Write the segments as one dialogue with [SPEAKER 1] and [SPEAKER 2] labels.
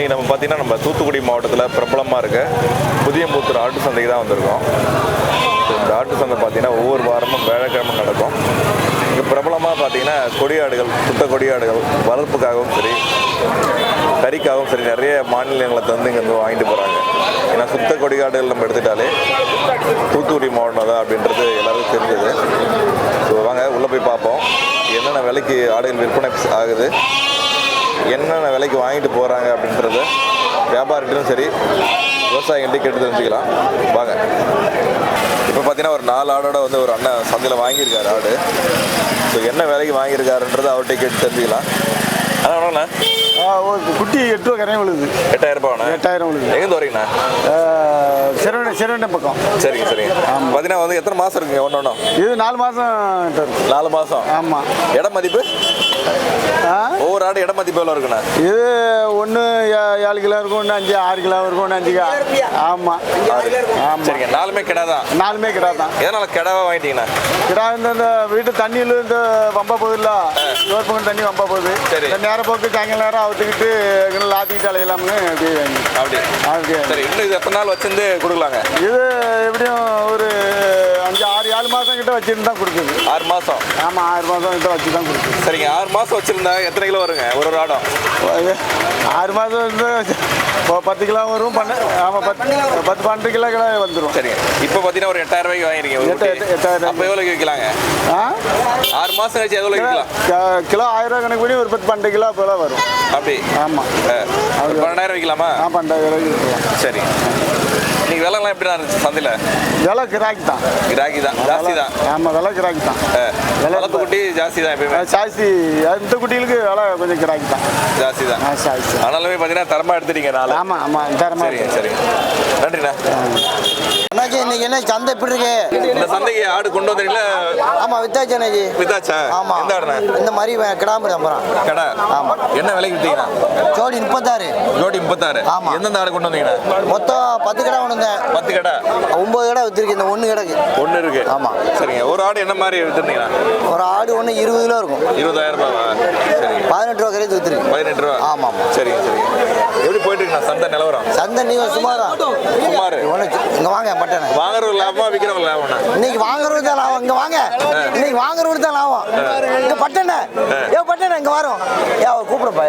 [SPEAKER 1] இன்றைக்கி நம்ம பார்த்தீங்கன்னா நம்ம தூத்துக்குடி மாவட்டத்தில் பிரபலமாக இருக்க புதியம்புத்தூர் ஆட்டு சந்தைக்கு தான் வந்திருக்கோம். இந்த ஆட்டு சந்தை பார்த்தீங்கன்னா ஒவ்வொரு வாரமும் வேலைக்கிழமை நடக்கும். இங்கே பிரபலமாக பார்த்தீங்கன்னா கொடியாடுகள் சுத்த கொடியாடுகள் வளர்ப்புக்காகவும் சரி கறிக்காகவும் சரி நிறைய மாநிலங்களை தந்து இங்கே வந்து வாங்கிட்டு போகிறாங்க ஏன்னா சுத்த கொடியாடுகள் நம்ம எடுத்துட்டாலே தூத்துக்குடி மாவட்டம் தான் அப்படின்றது எல்லாருக்கும் தெரிஞ்சது. ஸோ வாங்க உள்ளே போய் பார்ப்போம். என்னென்ன விலைக்கு ஆடுகள் விற்பனை ஆகுது? என்னென்ன விலைக்கு வாங்கிட்டு போகிறாங்க அப்படின்றத வியாபாரிகிட்டும் சரி விவசாயிகள்ட்டையும் கேட்டு தெரிஞ்சுக்கலாம். வாங்க. இப்போ பார்த்தீங்கன்னா ஒரு நாலு ஆடோட வந்து ஒரு அண்ணன் சந்தையில் வாங்கியிருக்காரு ஆடு. ஸோ என்ன விலைக்கு வாங்கியிருக்காருன்றதை அவர்கிட்ட கேட்டு தெரிஞ்சுக்கலாம். அதான் வணக்கண்ணா
[SPEAKER 2] குட்டி எட்டு ரூபா கரையும் விழுது.
[SPEAKER 1] எட்டாயிரம் ரூபாண்ணா
[SPEAKER 2] எட்டாயிரம் விழுது.
[SPEAKER 1] எங்கேருந்து வரீங்கண்ணா?
[SPEAKER 2] சிறுவண்ட சிறுவண்ட பக்கம்.
[SPEAKER 1] சரிங்க சரிங்க. பார்த்தீங்கன்னா வந்து எத்தனை மாதம் இருக்குங்க ஒன்று ஒன்றும்
[SPEAKER 2] இது நாலு மாதம்
[SPEAKER 1] நாலு மாதம்
[SPEAKER 2] ஆமாம்
[SPEAKER 1] இட மதிப்பு? ஒவ்வொரு ஆடு இட மதிப்பு எவ்வளோ இருக்குண்ணா?
[SPEAKER 2] இது ஒன்று ஏழு கிலோ இருக்கும் ஒன்று அஞ்சு ஆறு கிலோ இருக்கும் ஒன்று அஞ்சு ஆமாம் ஆமாம்
[SPEAKER 1] சரிங்க நாலுமே கிடா தான்
[SPEAKER 2] நாலுமே கிடா தான்
[SPEAKER 1] எதனால் கிடாவாக வாங்கிட்டீங்கண்ணா?
[SPEAKER 2] கிடா இந்த இந்த வீட்டு தண்ணியில் இந்த வம்பா போகுதுல்ல? தண்ணி வம்பா போகுது.
[SPEAKER 1] சரி.
[SPEAKER 2] இந்த நேர போக்கு சாயங்காலம் நேரம் அவுத்துக்கிட்டு இங்கே லாத்திக்கிட்டு அலையலாம்னு அப்படியே வாங்கி
[SPEAKER 1] அப்படி
[SPEAKER 2] அப்படியே.
[SPEAKER 1] சரி இன்னும் இது எத்தனை நாள் வச்சிருந்து கொடுக்கலாங்க?
[SPEAKER 2] இது எப்படியும் ஒரு ஆறு மாதம் கிட்ட வச்சுருந்து தான் கொடுக்குது.
[SPEAKER 1] ஆறு மாதம்
[SPEAKER 2] ஆமாம் ஆறு மாதம் கிட்ட வச்சு தான் கொடுக்குது.
[SPEAKER 1] சரிங்க ஆறு மாதம் வச்சிருந்தா எத்தனை கிலோ வருங்க? ஒரு ஒரு ஆடம்.
[SPEAKER 2] ஆறு மாதம் வந்து இப்போ பத்து கிலோ வரும் பண்ண ஆமாம் பத்து பத்து பன்னெண்டு கிலோ கிலோ வந்துடும்
[SPEAKER 1] சரிங்க. இப்போ பார்த்தீங்கன்னா ஒரு எட்டாயிரம் ரூபாய்க்கு வாங்கிருக்கீங்க
[SPEAKER 2] எட்டு- எட்டாயிரம்.
[SPEAKER 1] அப்போ எவ்வளோக்கு விற்கலாங்க?
[SPEAKER 2] ஆ?
[SPEAKER 1] ஆறு மாதம் கழிச்சு எவ்வளோ விற்கலாம்?
[SPEAKER 2] கிலோ ஆயிரம் ரூபா கணக்கு பண்ணி ஒரு பத்து பன்னெண்டு கிலோ போல வரும்.
[SPEAKER 1] அப்படி?
[SPEAKER 2] ஆமாம்
[SPEAKER 1] பன்னெண்டாயிரம் விற்கலாமா?
[SPEAKER 2] ஆ பன்னெண்டு கிலோ விற்றுலாம்
[SPEAKER 1] சரி. இன்னைக்கு விலைலாம் எப்படி இருந்துச்சு சந்தையில்?
[SPEAKER 2] விலை கிராக்கி தான்.
[SPEAKER 1] கிராக்கி தான் ஜாஸ்தி தான்.
[SPEAKER 2] ஆமாம் விலை கிராக்கி தான். விலை
[SPEAKER 1] வளர்ப்பு குட்டி ஜாஸ்தி தான் எப்பயுமே.
[SPEAKER 2] சாய்ச்சி இந்த குட்டிகளுக்கு விலை கொஞ்சம் கிராக்கி தான்.
[SPEAKER 1] ஜாஸ்தி தான்.
[SPEAKER 2] சாய்ச்சி
[SPEAKER 1] ஆனாலுமே பார்த்தீங்கன்னா தரமாக எடுத்துட்டீங்க நாலு
[SPEAKER 2] ஆமாம் ஆமாம் தரமாக
[SPEAKER 1] சரிங்க சரிங்க. நன்றிண்ணா.
[SPEAKER 3] அண்ணாச்சி இன்னைக்கு என்ன சந்தை எப்படி இருக்கு?
[SPEAKER 1] இந்த சந்தைக்கு ஆடு கொண்டு வந்தீங்களா?
[SPEAKER 3] ஆமா வித்தாச்சு அண்ணாச்சி.
[SPEAKER 1] வித்தாச்சா?
[SPEAKER 3] ஆமா.
[SPEAKER 1] எந்த ஆடுண்ணா?
[SPEAKER 3] இந்த மாதிரி கிடாம்பு அப்புறம்
[SPEAKER 1] கடை.
[SPEAKER 3] ஆமா.
[SPEAKER 1] என்ன விலைக்கு விற்றீங்கண்ணா
[SPEAKER 3] ஜோடி முப்பத்தாறு.
[SPEAKER 1] ஜோடி முப்பத்தாறு.
[SPEAKER 3] ஆமா.
[SPEAKER 1] எந்தெந்த ஆடு கொண்டு வந்தீங்கண்ணா
[SPEAKER 3] மொத்தம் பத்து கடை கொண்டு வந்தேன்
[SPEAKER 1] பத்து கடை.
[SPEAKER 3] ஒன்பது கடை வித்துருக்கு. இந்த ஒன்று கிடக்கு.
[SPEAKER 1] ஒன்று இருக்கு.
[SPEAKER 3] ஆமா.
[SPEAKER 1] சரிங்க. ஒரு ஆடு என்ன மாதிரி வித்துருந்தீங்கண்ணா
[SPEAKER 3] ஒரு ஆடு ஒன்று இருபது கிலோ இருக்கும்.
[SPEAKER 1] இருபதாயிரம் ரூபாவா? சரிங்க.
[SPEAKER 3] பதினெட்டு ரூபா கரைத்து வித்துருக்கு.
[SPEAKER 1] பதினெட்டு ரூபா?
[SPEAKER 3] ஆமா, ஆமா.
[SPEAKER 1] சரிங்க சரிங்க. போயிட்டு இருக்குண்ணா சந்தை நிலவரம்.
[SPEAKER 3] சந்தை நீ சுமாரா?
[SPEAKER 1] சுமார்.
[SPEAKER 3] இங்கே வாங்க பட்டனை
[SPEAKER 1] வாங்குறவர் லாபமா விற்கிறவங்க லாபம்ண்ணா
[SPEAKER 3] இன்னைக்கு வாங்குறது தான் லாபம். இங்க வாங்க. இன்னைக்கு வாங்குறது தான் லாபம். இங்க பட்டனை. ஏ பட்டனை இங்க வரோம் ஏ அவர் கூப்பிடுப்பா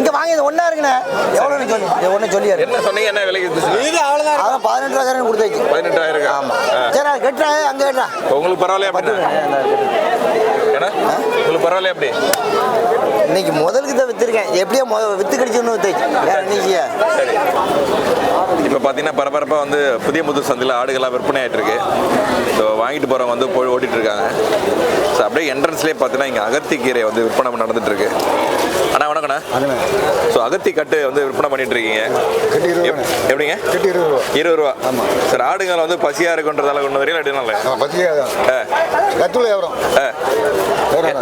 [SPEAKER 3] இங்க வாங்க இது ஒண்ணா இருக்குண்ணே. எவ்வளோன்னு சொல்லி. இது ஒன்று சொல்லியாரு.
[SPEAKER 1] என்ன சொன்னீங்க என்ன விலைக்கு வித்துச்சு
[SPEAKER 3] அதான் பதினெட்டு ரூபா கரண்ட் கொடுத்தாச்சு.
[SPEAKER 1] பதினெட்டாயிரம்
[SPEAKER 3] ஆமா. சரி அது கட்டுறா அங்க கட்டுறா.
[SPEAKER 1] உங்களுக்கு பரவாயில்லையா ஏன்னா உங்களுக்கு பரவாயில்லையா அப்படி?
[SPEAKER 3] இன்னைக்கு முதலுக்கு தான் வித்துருக்கேன் எப்படியோ முத வித்து கடிச்சோன்னு வித்தாச்சு
[SPEAKER 1] இப்போ பார்த்தீங்கன்னா பரபரப்பாக வந்து புதிய முத்து சந்தையில் ஆடுகள்லாம் விற்பனை ஆகிட்டு இருக்கு ஸோ வாங்கிட்டு போகிறவங்க வந்து போய் ஓட்டிட்டு இருக்காங்க ஸோ அப்படியே என்ட்ரன்ஸ்லேயே பார்த்தீங்கன்னா இங்கே அகத்திக்கீரை வந்து விற்பனை நடந்துட்டு இருக்கு அண்ணா வணக்கண்ணா ஸோ அகத்தி கட்டு வந்து விற்பனை பண்ணிட்டு இருக்கீங்க எப்- எப்படிங்க?
[SPEAKER 4] கட்டி இருபது ரூபா.
[SPEAKER 1] இருபது ரூபா. சார் ஆடுகள் வந்து பசியாக இருக்குன்றதால கொண்டு வரீங்களா
[SPEAKER 4] பத்திரிக்கை
[SPEAKER 1] ஆ.
[SPEAKER 4] கத்துல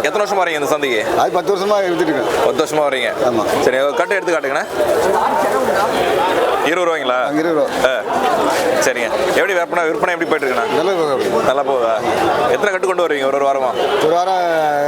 [SPEAKER 1] எத்தனை வருஷமா வரீங்க இந்த சந்தைக்கு?
[SPEAKER 4] அது பத்து வருஷமா வித்துட்டு இருக்கேன்.
[SPEAKER 1] பத்து வருஷமா வரீங்க.
[SPEAKER 4] ஆமா.
[SPEAKER 1] சரி கட்டு எடுத்து காட்டுங்கண்ணா. இருபது ரூபாய்ங்களா?
[SPEAKER 4] இருபது ரூபா.
[SPEAKER 1] சரிங்க. எப்படி விற்பனை விற்பனை எப்படி போயிட்டு இருக்குண்ணா
[SPEAKER 4] நல்ல
[SPEAKER 1] போகுதா? எத்தனை கட்டு கொண்டு வருவீங்க ஒரு ஒரு வாரமா?
[SPEAKER 4] ஒரு வாரம்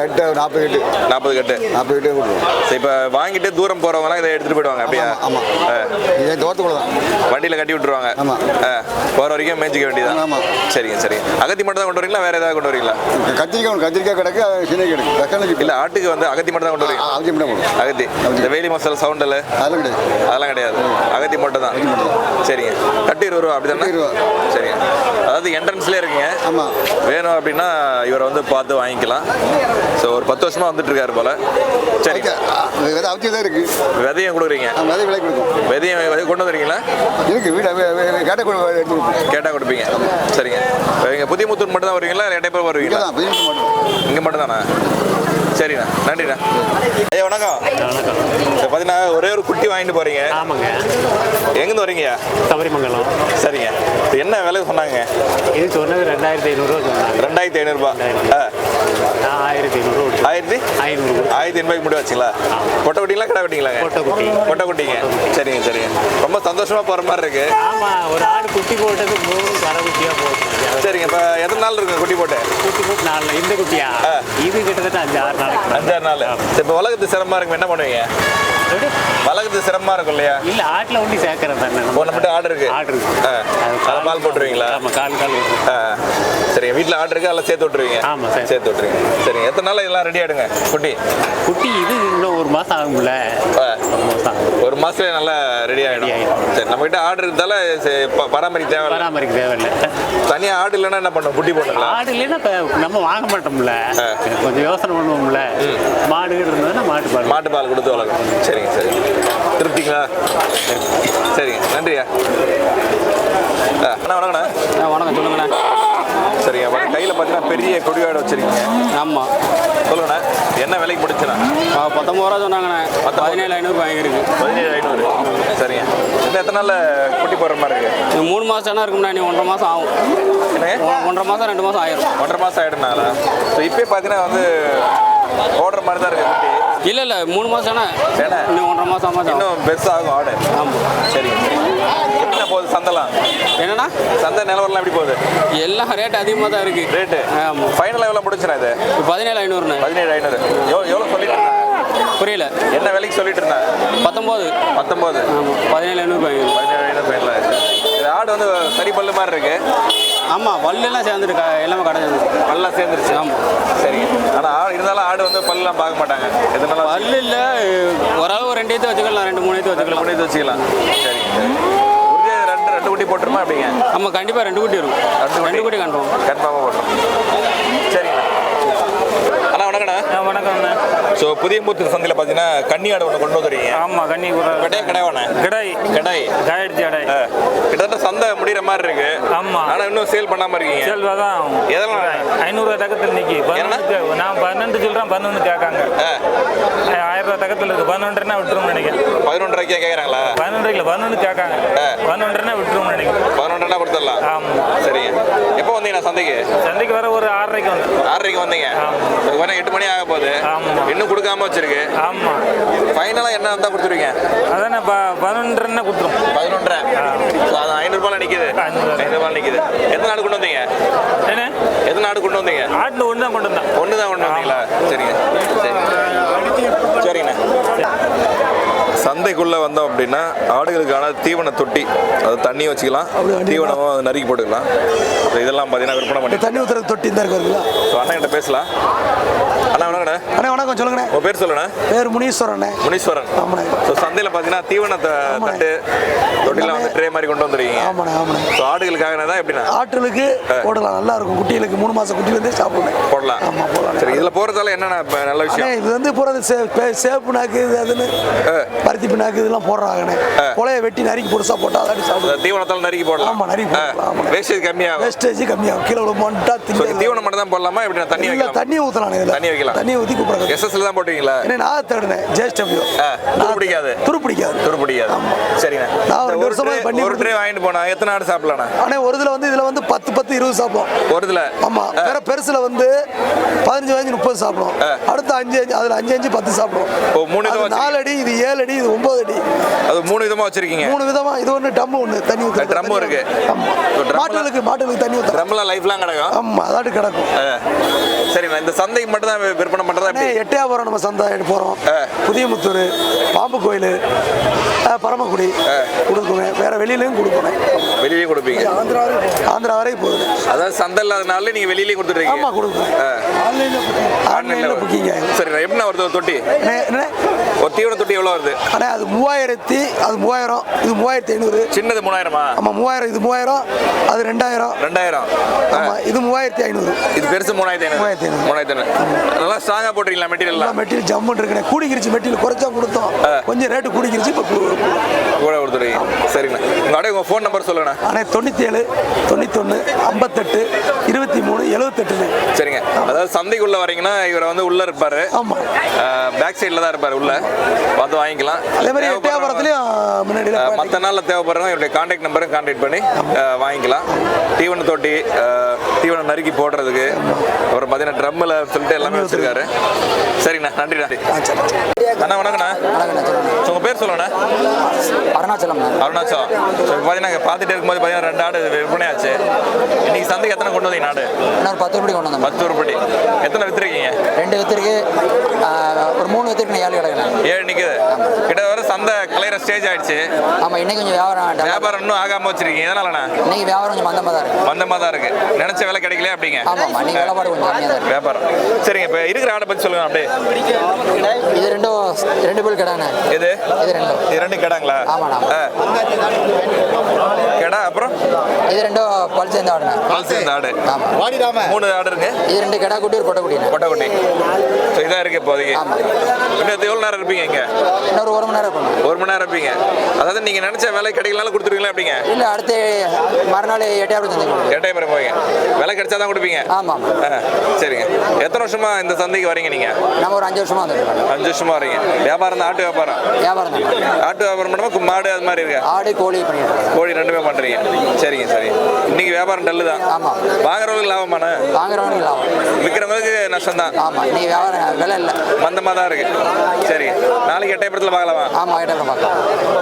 [SPEAKER 4] எட்டு நாற்பது எட்டு
[SPEAKER 1] நாற்பது கட்டு.
[SPEAKER 4] நாற்பது கொடுக்கும்
[SPEAKER 1] சரி இப்போ வாங்கிட்டு தூரம் போறவங்கலாம் இதை எடுத்துட்டு போயிடுவாங்க அப்படியா?
[SPEAKER 4] ஆமா
[SPEAKER 1] ஆ.
[SPEAKER 4] இதே தோட்டத்துக்குள்ள தான்.
[SPEAKER 1] வண்டியில கட்டி விட்டுருவாங்க.
[SPEAKER 4] ஆமா.
[SPEAKER 1] ஆ போற வரைக்கும் மேய்ச்சிக்க வேண்டியதான்
[SPEAKER 4] ஆமா.
[SPEAKER 1] சரிங்க சரி. அகத்தி மட்டும் தான் கொண்டு வரீங்களா வேற ஏதாவது கொண்டு வரீங்களா?
[SPEAKER 4] கத்திரிக்காய் கத்திரிக்காய் கிடக்கு சின்ன கிடக்கு.
[SPEAKER 1] இல்ல ஆட்டுக்கு வந்து அகத்தி மட்டும் தான் கொண்டு வரீங்க
[SPEAKER 4] அவசியம் பண்ண போடும்
[SPEAKER 1] அகத்தி இந்த வேலி மசாலா சவுண்டில்
[SPEAKER 4] அதெல்லாம் கிடையாது.
[SPEAKER 1] அதெல்லாம் கிடையாது. அகத்தி மட்டும் தான் சரிங்க. கட்டு இருபது ரூபா அப்படி
[SPEAKER 4] ரூபா.
[SPEAKER 1] சரிங்க. அதாவது என்ட்ரன்ஸ்லேயே இருக்கீங்க.
[SPEAKER 4] ஆமா.
[SPEAKER 1] வேணும் அப்படின்னா இவரை வந்து பார்த்து வாங்கிக்கலாம். ஸோ ஒரு பத்து வருஷமா வந்துட்டு இருக்காரு போல. சரிங்க.
[SPEAKER 4] விதை அவசியம் தான் இருக்கு.
[SPEAKER 1] விதையும் கொடுக்குறீங்க.
[SPEAKER 4] விதை விலை கொடுக்கும்.
[SPEAKER 1] விதையும் விதை கொண்டு வந்துறீங்களா
[SPEAKER 4] இருக்கு. வீடு கேட்ட கூட எடுத்து கொடுக்கும்
[SPEAKER 1] கேட்டால் கொடுப்பீங்க. சரிங்க. இங்கே புதியமுத்தூர் மட்டும் தான் வருவீங்களா? இல்லை எட்டை பேர் வருவீங்களா
[SPEAKER 4] தான்
[SPEAKER 1] இங்கே மட்டும் தானா சரிண்ணா. நன்றிண்ணா. ஐயா வணக்கம்.
[SPEAKER 5] வணக்கம்
[SPEAKER 1] இப்போ பார்த்தீங்கன்னா ஒரே ஒரு குட்டி வாங்கிட்டு போறீங்க.
[SPEAKER 5] ஆமாங்க.
[SPEAKER 1] எங்கேருந்து வரீங்கய்யா
[SPEAKER 5] சபரிமங்கலம்.
[SPEAKER 1] சரிங்க. இப்போ என்ன விலை சொன்னாங்க?
[SPEAKER 5] இது சொன்னது ரெண்டாயிரத்தி ஐநூறுரூவா சொன்னாங்க.
[SPEAKER 1] ரெண்டாயிரத்தி
[SPEAKER 5] நான் ஆயிரத்தி ஐநூறுரூவா
[SPEAKER 1] ஆயிரத்தி?
[SPEAKER 5] ஐநூறு
[SPEAKER 1] ஆயிரத்தி எண்பதுக்கு மட்டும் வச்சுங்களா? கொட்டை குட்டிங்களா கடை குட்டிங்களாங்க?
[SPEAKER 5] கொட்டை குட்டி.
[SPEAKER 1] கொட்டை குட்டிங்க. சரிங்க சரிங்க. ரொம்ப சந்தோஷமா போகிற மாதிரி இருக்கு.
[SPEAKER 5] ஆமாம் ஒரு ஆடு குட்டி போட்டது மூணு கரை குட்டியாக
[SPEAKER 1] இப்போ எத்தனை நாள் இருக்கு குட்டி போட்டு?
[SPEAKER 5] குட்டி போட்டு நாலு நாள். இந்த குட்டியா. இது கிட்டத்தட்ட அஞ்சு ஆறு மேல.
[SPEAKER 1] அஞ்சாறு நாள். இப்போ உலகத்து சிரமமா இருக்கு என்ன பண்ணுவீங்க? வளர்க்குறது சிரமமா இருக்கும் இல்லையா?
[SPEAKER 5] இல்ல ஆட்டுல ஒண்டி சேர்க்கறது தானே.
[SPEAKER 1] ஒன்று மட்டும் ஆடு இருக்கு.
[SPEAKER 5] ஆடு இருக்கு.
[SPEAKER 1] பால் போட்டுருவீங்களா?
[SPEAKER 5] ஆமா கால் கால்.
[SPEAKER 1] சரிங்க. வீட்டில் ஆடு இருக்கு? அதெல்லாம் சேர்த்து விட்டுருவீங்க?
[SPEAKER 5] ஆமா, சார்.
[SPEAKER 1] சேர்த்து விட்டுருவீங்க சரிங்க. எத்தனை நாள் இதெல்லாம் ரெடி ஆயிடுங்க? குட்டி.
[SPEAKER 5] குட்டி இது இன்னும் ஒரு மாசம் ஆகும்ல. ஒரு மாசம். ஆகும்
[SPEAKER 1] ஒரு மாசத்துல நல்லா ரெடி ஆயிடும். சரி நம்ம கிட்ட ஆர்டர் இருந்தால சரி, பராமரிக்க தேவை
[SPEAKER 5] பராமரிக்க தேவையில்லை.
[SPEAKER 1] தனியா ஆடு இல்லைன்னா என்ன பண்ணும்? குட்டி போட்டுங்களா
[SPEAKER 5] ஆடு இல்லைன்னா இப்ப நம்ம வாங்க மாட்டோம்ல. கொஞ்சம் யோசனை பண்ணுவோம்ல. மாடு இருந்ததுன்னா மாட்டு பால்.
[SPEAKER 1] மாட்டு பால் கொடுத்து வளர்க்கும் சரிங்க சரி. திருப்திங்களா? சரிங்க. நன்றியா? அண்ணா வணக்கண்ணா
[SPEAKER 6] வணக்கம். சொல்லுங்கண்ணே.
[SPEAKER 1] சரிங்க கையில் பார்த்தீங்கன்னா பெரிய கொடியாடு வச்சிருக்கீங்க.
[SPEAKER 6] ஆமாம்
[SPEAKER 1] சொல்லுங்கண்ணா என்ன விலைக்கு முடிச்சுண்ணா
[SPEAKER 6] பத்தொம்பது ரூபா சொன்னாங்கண்ணே. பதினேழு ஐநூறு வாங்கியிருக்கு
[SPEAKER 1] பதினேழு ஐநூறு. சரிங்க. இன்னும் எத்தனை நாளில் குட்டி போடுற மாதிரி இருக்கு?
[SPEAKER 6] இது மூணு மாதம் தானே இருக்கும்ண்ணே நீ ஒன்றரை மாதம் ஆகும். ஒன்றரை மாதம் ரெண்டு மாதம் ஆயிரும்.
[SPEAKER 1] ஒன்றரை மாதம் ஆகிடுனால ஸோ இப்போ பார்த்தீங்கன்னா வந்து ஓடுற மாதிரி தான் இருக்கு குட்டி.
[SPEAKER 6] இல்லை இல்லை மூணு மாதம் தானே? இன்னும் ஒன்றரை மாதம் ஆகும்
[SPEAKER 1] இன்னும் பெருசாகும் ஆடு
[SPEAKER 6] ஆமாம்
[SPEAKER 1] சரிங்க எப்படிண்ணா போகுது சந்தைலாம்?
[SPEAKER 6] என்னண்ணா?
[SPEAKER 1] சந்தை நிலவரம்லாம் எப்படி போகுது?
[SPEAKER 6] எல்லாம் ரேட் அதிகமாக தான் இருக்குது
[SPEAKER 1] ரேட்டு
[SPEAKER 6] ஆமாம்
[SPEAKER 1] ஃபைனல் எவ்வளோ முடிச்சுண்ணா இது?
[SPEAKER 6] பதினேழு ஐநூறுண்ணே.
[SPEAKER 1] பதினேழு ஐநூறு. எவ்வளோ எவ்வளோ சொல்லிட்டு
[SPEAKER 6] புரியல.
[SPEAKER 1] என்ன விலைக்கு சொல்லிட்டு இருந்தாங்க?
[SPEAKER 6] பத்தொம்போது.
[SPEAKER 1] பத்தொம்போது.
[SPEAKER 6] ஆமாம் பதினேழு ஐநூறு
[SPEAKER 1] பதினேழு ஐநூறு இது ஆடு வந்து சரி பல்லு மாதிரி இருக்கு.
[SPEAKER 6] ஆமாம் வல்லெல்லாம் சேர்ந்துருக்கா. எல்லாமே கடை சேர்ந்துருக்கு.
[SPEAKER 1] பல்லாம் சேர்ந்துருச்சு.
[SPEAKER 6] ஆமாம்
[SPEAKER 1] சரிங்க ஆனால் ஆடு இருந்தாலும் ஆடு வந்து பல்லாம் பார்க்க மாட்டாங்க. எதனால
[SPEAKER 6] வல்லு இல்லை ஓரளவு ரெண்டு ஏற்று வச்சுக்கலாம் ரெண்டு மூணு ஏற்று வச்சுக்கலாம்.
[SPEAKER 1] பண்ணி வச்சுக்கலாம். சரி ரெண்டு ரெண்டு குட்டி போட்டுருமா அப்படிங்க?
[SPEAKER 6] ஆமாம் கண்டிப்பாக ரெண்டு குட்டி இருக்கும். ரெண்டு குட்டி. கண்டுவோம்.
[SPEAKER 1] கன்ஃபார்மாக சரிங்கண்ணா அண்ணா வணக்கண்ணா
[SPEAKER 7] வணக்கம்ண்ணே.
[SPEAKER 1] ஸோ புதிய மூத்தூர் சந்தையில் பார்த்தீங்கன்னா கன்னி ஆடு ஒன்று கொண்டு வந்துருக்கீங்க.
[SPEAKER 7] ஆமாம் கன்னிபுரம்
[SPEAKER 1] கடையா கடையாண்ணே
[SPEAKER 7] கிடாய்
[SPEAKER 1] கடை.
[SPEAKER 7] காயிடுச்சு கடை.
[SPEAKER 1] கிட்டத்தட்ட சந்தை முடிகிற மாதிரி இருக்கு.
[SPEAKER 7] ஆமா.
[SPEAKER 1] ஆனால் இன்னும் சேல் பண்ணாம இருக்கீங்க.
[SPEAKER 7] செல்வா தான்.
[SPEAKER 1] எதெல்லாம்
[SPEAKER 7] ஐநூறுரூவா தக்கத்தில் நிற்கி பதினொன்று நான் பன்னெண்டு சொல்கிறேன் பதினொன்று கேட்காங்க. ஆயிரம் ரூபா தக்கத்தில் இருக்குது பதினொன்றுனா விட்டுரும் நினைக்கிறேன்.
[SPEAKER 1] பதினொன்றரைக்கே கேட்குறாங்களா
[SPEAKER 7] பதினொன்று இல்லை பதினொன்று கேட்காங்க பதினொன்றுனா விட்டுரும் நினைக்கிறேன்.
[SPEAKER 1] பதினொன்றரை கொடுத்துடலாம்.
[SPEAKER 7] ஆமாம்
[SPEAKER 1] சரிங்க. எப்போ சந்தைக்கு?
[SPEAKER 7] சந்தைக்கு வர ஒரு ஆறரைக்கு வந்து.
[SPEAKER 1] ஆறரைக்கு வந்தீங்க. வர எட்டு மணி ஆக போகுது.
[SPEAKER 7] ஆமா.
[SPEAKER 1] இன்னும் கொடுக்காம வச்சிருக்கு.
[SPEAKER 7] ஆமாம்
[SPEAKER 1] ஃபைனலாக என்ன வந்தால் கொடுத்துருவீங்க?
[SPEAKER 7] அதானே ப பதினொன்றுனா கொடுத்துரும்.
[SPEAKER 1] பதினொன்றரை. அது ஐநூறுபால
[SPEAKER 7] ஐநூறு.
[SPEAKER 1] ஐநூறுபால. நிற்கிது எத்தனை நாடு கொண்டு வந்தீங்க?
[SPEAKER 7] என்ன?
[SPEAKER 1] எத்தனை நாடு கொண்டு வந்தீங்க?
[SPEAKER 7] ஆட்டில் ஒன்று தான் கொண்டு வந்தான்.
[SPEAKER 1] ஒன்று தான் கொண்டு வந்தீங்களா? சரிங்க. சரி. சரிங்கண்ணா. சந்தைக்குள்ளே வந்தோம் அப்படின்னா ஆடுகளுக்கான தீவன தொட்டி அது தண்ணி வச்சுக்கலாம். தீவனமும் அது நறுக்கி போட்டுக்கலாம். இதெல்லாம் பார்த்தீங்கன்னா விற்பனை பண்ணி
[SPEAKER 3] தண்ணி ஊற்றுற தொட்டி இந்த இருக்குங்களா
[SPEAKER 1] ஸோ அண்ணா கிட்ட பேசலாம். அண்ணா வணக்கண்ணே
[SPEAKER 3] அண்ணே வணக்கம் சொல்லுங்கண்ணே.
[SPEAKER 1] உங்கள் பேர் சொல்லுண்ணே.
[SPEAKER 3] பேர் முனீஸ்வரண்ணே.
[SPEAKER 1] முனீஸ்வரன்.
[SPEAKER 3] ஆமாண்ணே.
[SPEAKER 1] ஸோ சந்தையில் பார்த்தீங்கன்னா தீவன தட்டு தொட்டிலாம் வந்து ட்ரே மாதிரி கொண்டு வந்துருக்கீங்க
[SPEAKER 3] ஆமாண்ணே ஆமாண்ணே.
[SPEAKER 1] ஸோ ஆடுகளுக்காக தான் எப்படிண்ணா
[SPEAKER 3] ஆட்டுகளுக்கு போடலாம். நல்லா இருக்கும். குட்டிகளுக்கு மூணு மாசம் குட்டிலேருந்தே சாப்பிடணும்
[SPEAKER 1] போடலாம்.
[SPEAKER 3] ஆமா போடலாம்.
[SPEAKER 1] சரி இதில் போகிறதால என்னென்ன நல்ல விஷயம்?
[SPEAKER 3] இது வந்து போகிறது சே பே- சேப்பு நாக்கு இது அதுன்னு பருத்தி பின்னாக்கு இதெல்லாம் போடுறாங்கண்ணே. கொலையை வெட்டி நறுக்கி பொருசா போட்டால் அதாடி சாப்பிடுவோம்
[SPEAKER 1] தீவனத்தால் நறுக்கி போடலாம்.
[SPEAKER 3] ஆமா, நறுக்கி போடலாம்.
[SPEAKER 1] வேஸ்டேஜ் கம்மியாகும்.
[SPEAKER 3] வேஸ்டேஜ் கம்மியாகும். கீழே திங்க
[SPEAKER 1] தீவனம் மட்டும் தான் போடலாமா? எப்படி தண்ணி வைக்கலாம்?
[SPEAKER 3] தண்ணி ஊற்றலாம் இதில்.
[SPEAKER 1] தண்ணி வைக்கலாம்.
[SPEAKER 3] தண்ணி ஊற்றி கூப்பிடுறது
[SPEAKER 1] எஸ்எஸ்ல தான் போட்டுவீங்களா
[SPEAKER 3] என்ன நான் தேடினேன். ஜேஎஸ்டபிள்யூ
[SPEAKER 1] துரு பிடிக்காது.
[SPEAKER 3] துரு பிடிக்காது.
[SPEAKER 1] துரு பிடிக்காது. சரிண்ணா.
[SPEAKER 3] நான் ஒரு
[SPEAKER 1] இந்த ஒரு
[SPEAKER 3] வருஷமா
[SPEAKER 1] tray-
[SPEAKER 3] பண்ணி
[SPEAKER 1] ஒரு ட்ரே வாங்கிட்டு போனா எத்தனை ஆடு சாப்பிடலாண்ணா?
[SPEAKER 3] ஆனால் ஒரு இதில் வந்து இதில் வந்து பத்து பத்து இருபது சாப்பிடும்
[SPEAKER 1] ஒரு இதில்?
[SPEAKER 3] ஆமா. வேற பெருசுல வந்து பதினஞ்சு பதினஞ்சு முப்பது சாப்பிடும் அடுத்து அஞ்சு அஞ்சு அதுல அஞ்சு அஞ்சு பத்து சாப்பிடும்
[SPEAKER 1] மூணு
[SPEAKER 3] நாலு அடி இது ஏழு அடி இது ஒன்பது அடி.
[SPEAKER 1] அது மூணு விதமாக வச்சிருக்கீங்க.
[SPEAKER 3] மூணு விதமா. இது ஒன்று டம் ஒன்று தண்ணி ஊற்று
[SPEAKER 1] ட்ரம்மு இருக்கு.
[SPEAKER 3] மாட்டுகளுக்கு மாட்டுகளுக்கு தண்ணி ஊற்ற
[SPEAKER 1] ட்ரம்லாம் லைஃப்லாம் கிடக்கும்.
[SPEAKER 3] ஆமா அதாட்டு கிடக்கும்.
[SPEAKER 1] சரிண்ணா இந்த சந்தைக்கு மட்டும் தான் விற்பனை பண்ணுறதா
[SPEAKER 3] எட்டையாபுரம் நம்ம சந்தை போகிறோம். புதியமுத்தூர் பாம்பு கோயில் பரமக்குடி கொடுக்குவேன் வேற வெளியிலையும் கொடுப்பேன்
[SPEAKER 1] வெளியே கொடுப்பீங்க.
[SPEAKER 3] ஆந்திரா வரை- ஆந்திரா வரை போகுது.
[SPEAKER 1] அதாவது சந்தை இல்லாதனால நீங்கள் வெளியிலேயே கொடுத்துட்றீங்க
[SPEAKER 3] ஆமா கொடுப்பேன் ஆன்லைனில் ஆன்லைனில் புக்கிங் ஆகும்
[SPEAKER 1] சரிண்ணா எப்படிண்ணா வருது ஒரு தொட்டி?
[SPEAKER 3] அண்ணே, என்ன?
[SPEAKER 1] ஒரு தீவன தொட்டி எவ்வளோ வருது?
[SPEAKER 3] அண்ணே அது மூவாயிரத்தி அது மூவாயிரம் இது மூவாயிரத்தி ஐநூறு.
[SPEAKER 1] சின்னது மூணாயிரமா?
[SPEAKER 3] ஆமாம் மூவாயிரம் இது மூவாயிரம் அது ரெண்டாயிரம்.
[SPEAKER 1] ரெண்டாயிரம்.
[SPEAKER 3] ஆமாம் இது மூவாயிரத்தி ஐநூறு.
[SPEAKER 1] இது பெருசு மூணாயிரத்தி ஐநூறு.
[SPEAKER 3] மூவாயிரத்தி ஐநூறு.
[SPEAKER 1] மூணாயிரத்தி ஐநூறு. நல்லா ஸ்ட்ராங்காக போட்டுறீங்களா மெட்டீரியல்லாம்?
[SPEAKER 3] மெட்டீரியல் ஜம்முன்னு இருக்குண்ணே. கூடிக்கிருச்சு மெட்டீரியல் குறைச்சா கொடுத்தோம். கொஞ்சம் ரேட்டு கூடிக்கிருச்சு இப்போ
[SPEAKER 1] கூட கொடுத்துருவீங்க சரிங்கண்ணா உங்கள் அப்படியே உங்கள் ஃபோன் நம்பர் சொல்லுங்கண்ணா
[SPEAKER 3] அண்ணே தொண்ணூற்றி ஏழு தொண்ணூத்தொன்று ஐம்பத்தெட்டு இருபத்தி மூணு எழுபத்தெட்டுண்ணே
[SPEAKER 1] சரிங்க. அதாவது சந்தைக்குள்ள வரீங்கன்னா இவர் வந்து உள்ள இருப்பாரு.
[SPEAKER 3] ஆமாம்
[SPEAKER 1] பேக் சைடில் தான் இருப்பாரு உள்ள. வந்து வாங்கிக்கலாம்.
[SPEAKER 3] அதே மாதிரி எட்டையாபுரத்துலையும் முன்னாடி
[SPEAKER 1] மற்ற நாளில் தேவைப்படுறவங்க இவருடைய கான்டாக்ட் நம்பரும் கான்டாக்ட் பண்ணி வாங்கிக்கலாம். தீவன தொட்டி தீவனம் நறுக்கி போடுறதுக்கு. அப்புறம் பார்த்தீங்கன்னா ட்ரம்மில் சொல்லிட்டு எல்லாமே வச்சிருக்காரு. சரிண்ணா நன்றி நன்றி அண்ணா வணக்கண்ணா பேர் சொல்லுங்கண்ணா
[SPEAKER 8] அருணாச்சலம்.
[SPEAKER 1] அருணாச்சலம். இப்போ பார்த்தீங்கன்னா பார்த்துட்டு இருக்கும்போது பார்த்தீங்கன்னா ரெண்டு ஆடு விற்பனை ஆச்சு இன்னைக்கு சந்தைக்கு எத்தனை கொண்டு வந்தீங்க நாடு
[SPEAKER 8] இன்னொரு பத்து ரூபாய் கொண்டு வந்தோம்.
[SPEAKER 1] பத்து உருப்படி. எத்தனை வித்துருக்கீங்க?
[SPEAKER 8] ரெண்டு வித்திருக்கு ஒரு மூணு வித்திருக்கு ஏழு கிடக்குறேன்
[SPEAKER 1] ஏழு நிற்குது கிட்ட வர சந்தை கலையிற ஸ்டேஜ் ஆயிடுச்சு.
[SPEAKER 8] ஆமாம் இன்னைக்கு கொஞ்சம் வியாபாரம்
[SPEAKER 1] வியாபாரம் இன்னும் ஆகாம வச்சிருக்கீங்க. எதனாலண்ணா
[SPEAKER 8] இன்னைக்கு வியாபாரம் கொஞ்சம் மந்தமாக தான் இருக்கு.
[SPEAKER 1] மந்தமா தான் இருக்கு. நினைச்ச வேலை கிடைக்கல அப்படிங்க?
[SPEAKER 8] ஆமாம் இன்னைக்கு வியாபாரம் கொஞ்சம் கம்மியாக தான்
[SPEAKER 1] வியாபாரம். சரிங்க இப்போ இருக்கிற ஆடை பத்தி சொல்லுங்க அப்படியே.
[SPEAKER 8] இது ரெண்டும் ரெண்டு பேர் கிடாண்ணே
[SPEAKER 1] இது
[SPEAKER 8] இது ரெண்டும்
[SPEAKER 1] இது ரெண்டு கிடாங்களா?
[SPEAKER 8] ஆமாண்ணா.
[SPEAKER 1] கிடா அப்புறம்?
[SPEAKER 8] இது ரெண்டும் பல் சேர்ந்து ஆடுண்ணே.
[SPEAKER 1] பல்ஸ் இந்த ஆடு.
[SPEAKER 8] ஆமாம்
[SPEAKER 1] மூணு ஆடு இருக்கு.
[SPEAKER 8] இது ரெண்டு கிடா குட்டி ஒரு கொட்டை குட்டிண்ணே.
[SPEAKER 1] கொட்டை. ஸோ இதான் இருக்கு இப்போதைக்கு.
[SPEAKER 8] ஆமாம்
[SPEAKER 1] இன்னும் எவ்வளோ நேரம் இருப்பீங்க இங்க?
[SPEAKER 8] இன்னொரு ஒரு மணி நேரம்
[SPEAKER 1] ஒரு மணி நேரம் இருப்பீங்க. அதாவது நீங்க நினைச்ச வேலை கிடைக்கலனாலும் கொடுத்துருவீங்களா அப்படிங்க
[SPEAKER 8] இல்லை அடுத்து மறுநாள் எட்டையாவது தந்து கொடுக்கும்
[SPEAKER 1] எட்டாயிரம் போவீங்க. விலை கிடைச்சா தான் கொடுப்பீங்க
[SPEAKER 8] ஆமாம்
[SPEAKER 1] சரிங்க. எத்தனை வருஷமா இந்த சந்தைக்கு வரீங்க நீங்க?
[SPEAKER 8] நம்ம ஒரு அஞ்சு வந்துருக்கோம்
[SPEAKER 1] அஞ்சு வருஷமா வரீங்க. வியாபாரம் தான் ஆட்டு வியாபாரம்?
[SPEAKER 8] வியாபாரம் தான்.
[SPEAKER 1] ஆட்டு வியாபாரம் பண்ணுமா மாடு அது மாதிரி இருக்கா?
[SPEAKER 8] ஆடு கோழி பண்ணிட்டு இருக்கோம்.
[SPEAKER 1] கோழி ரெண்டுமே பண்றீங்க. சரிங்க சரி. இன்னைக்கு வியாபாரம் டல்லு தான்.
[SPEAKER 8] ஆமாம்
[SPEAKER 1] வாங்குறவங்களுக்கு லாபமான
[SPEAKER 8] வாங்குறவனுக்கு லாபம்.
[SPEAKER 1] விற்கிறவங்களுக்கு நஷ்டம் தான்
[SPEAKER 8] ஆமாம் இன்னைக்கு வியாபாரம் விலை இல்லை.
[SPEAKER 1] மந்தமாக தான் இருக்கு. சரி. நாளைக்கு எட்டாயிரத்தில் பார்க்கலாமா?
[SPEAKER 8] ஆமாம் எட்டாயிரம் பார்க்கலாம்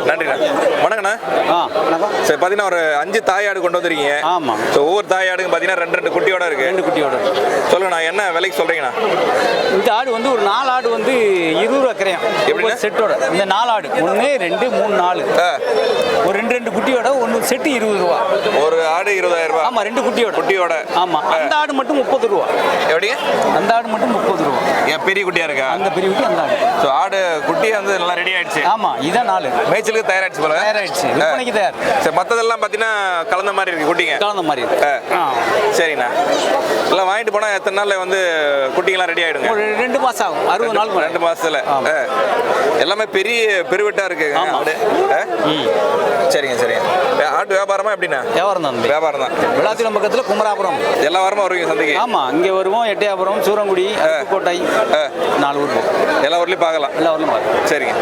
[SPEAKER 1] நன்றிண்ணா. வணக்கண்ணா.
[SPEAKER 7] ஆ வணக்கம்.
[SPEAKER 1] சரி பார்த்தீங்கன்னா ஒரு அஞ்சு தாயாடு கொண்டு வந்திருக்கீங்க.
[SPEAKER 7] ஆமாம்.
[SPEAKER 1] ஸோ ஒவ்வொரு தாயாடுங்க பார்த்தீங்கன்னா ரெண்டு ரெண்டு குட்டியோட இருக்கு.
[SPEAKER 7] ரெண்டு குட்டியோட
[SPEAKER 1] சொல்லுங்கண்ணா என்ன விலைக்கு சொல்றீங்கண்ணா?
[SPEAKER 7] இந்த ஆடு வந்து ஒரு நாலு ஆடு வந்து இருபது ரூபா கிரையம்
[SPEAKER 1] எப்படிண்ணே?
[SPEAKER 7] ஒரு செட்டோட இந்த நாலு ஆடு. ஒன்று ரெண்டு மூணு நாலு. ஒரு ரெண்டு ரெண்டு குட்டியோட ஒன்று செட்டு இருபது ரூபா.
[SPEAKER 1] ஒரு ஆடு இருபதாயிரம் ரூபாய்
[SPEAKER 7] ஆமாம் ரெண்டு குட்டியோட.
[SPEAKER 1] குட்டியோட.
[SPEAKER 7] ஆமாம் அந்த ஆடு மட்டும் முப்பது ரூபா.
[SPEAKER 1] எப்படிங்க?
[SPEAKER 7] அந்த ஆடு மட்டும் முப்பது ரூபா.
[SPEAKER 1] ஏன் பெரிய குட்டியா இருக்கா?
[SPEAKER 7] அந்த பெரிய குட்டி அந்த ஆடு.
[SPEAKER 1] ஸோ ஆடு குட்டி வந்து நல்லா ரெடி ஆயிடுச்சு.
[SPEAKER 7] ஆமாம் இதான் நாலு.
[SPEAKER 1] மேய்ச்சலுக்கு தயாராயிடுச்சு போல.
[SPEAKER 7] தயாராயிடுச்சு. விற்பனைக்கு தயார்.
[SPEAKER 1] சரி மற்றதெல்லாம் பார்த்தீங்கன்னா கலந்த மாதிரி இருக்கு குட்டிங்க.
[SPEAKER 7] கலந்த மாதிரி
[SPEAKER 1] சரிண்ணா. எல்லாம் வாங்கிட்டு போனால் எத்தனை நாளில் வந்து குட்டிங்கெல்லாம் ரெடி ஆயிடுங்க?
[SPEAKER 7] ஒரு ரெண்டு மாதம் ஆகும். அறுபது நாள்
[SPEAKER 1] ரெண்டு. ஆ. எல்லாமே பெரிய பெருவெட்டா இருக்கு.
[SPEAKER 7] ஆமா.
[SPEAKER 1] ஆடு? சரிங்க சரிங்க. ஆட்டு வியாபாரமா எப்படிண்ணா?
[SPEAKER 7] வியாபாரம் தான்.
[SPEAKER 1] வியாபாரம் தான்.
[SPEAKER 7] விளாத்திரம் பக்கத்தில் குமராபுரம்.
[SPEAKER 1] எல்லா வாரமும் வருவீங்க சந்தைக்கு?
[SPEAKER 7] ஆமாம் இங்கே வருவோம் எட்டயபுரம் சூரங்குடி கோட்டை நாலு ஊர்
[SPEAKER 1] எல்லா ஊர்லயும் பார்க்கலாம்.
[SPEAKER 7] எல்லா ஊர்லையும் பார்க்கலாம்.
[SPEAKER 1] சரிங்க.